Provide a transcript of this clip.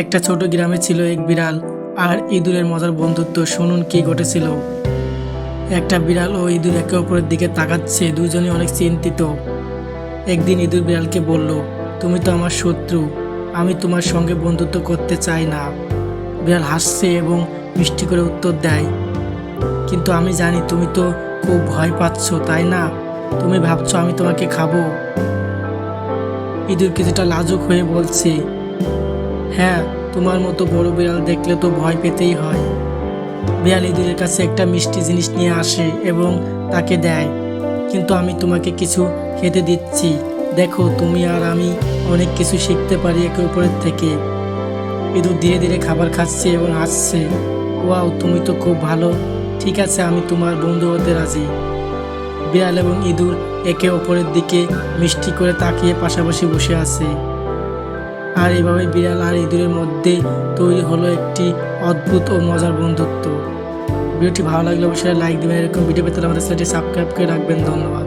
একটা ছোট গ্রামে ছিল এক বিড়াল, আর ইঁদুরের মজার বন্ধুত্ব শুনুন কি ঘটেছিল। একটা বিড়াল ও ইঁদুর একে অপরের দিকে তাকাচ্ছে, দুজনে অনেক চিন্তিত। একদিন ইঁদুর বিড়ালকে বলল, তুমি তো আমার শত্রু, আমি তোমার সঙ্গে বন্ধুত্ব করতে চাই না। বিড়াল হাসছে এবং মিষ্টি করে উত্তর দেয়, কিন্তু আমি জানি তুমি তো খুব ভয় পাচ্ছ, তাই না? তুমি ভাবছ আমি তোমাকে খাব? ইঁদুর কিছুটা লাজুক হয়ে বলছে হ্যাঁ তোমার মতো বড় বিড়াল দেখলে তো ভয় পেতেই হয়। বিড়াল ইঁদুরের কাছে একটা মিষ্টি জিনিস নিয়ে আসে এবং তাকে দেয়। কিন্তু আমি তোমাকে কিছু খেতে দিচ্ছি। দেখো, তুমি আর আমি অনেক কিছু শিখতে পারি একে অপরের থেকে। ইঁদুর ধীরে ধীরে খাবার খাচ্ছে এবং হাসছে। ওয়াও, তুমি তো খুব ভালো। ঠিক আছে, আমি তোমার বন্ধু হতে রাজি। বিড়াল এবং ইঁদুর একে অপরের দিকে মিষ্টি করে তাকিয়ে পাশাপাশি বসে আছে। আর এভাবে বিড়াল আর ইঁদুরের মধ্যে তৈরি হলো একটি অদ্ভুত ও মজার বন্ধুত্ব। ভিডিওটি ভালো লাগলে অবশ্যই লাইক দেবেন, এরকম ভিডিও পেতে আমাদের চ্যানেলটি সাবস্ক্রাইব করে রাখবেন। ধন্যবাদ।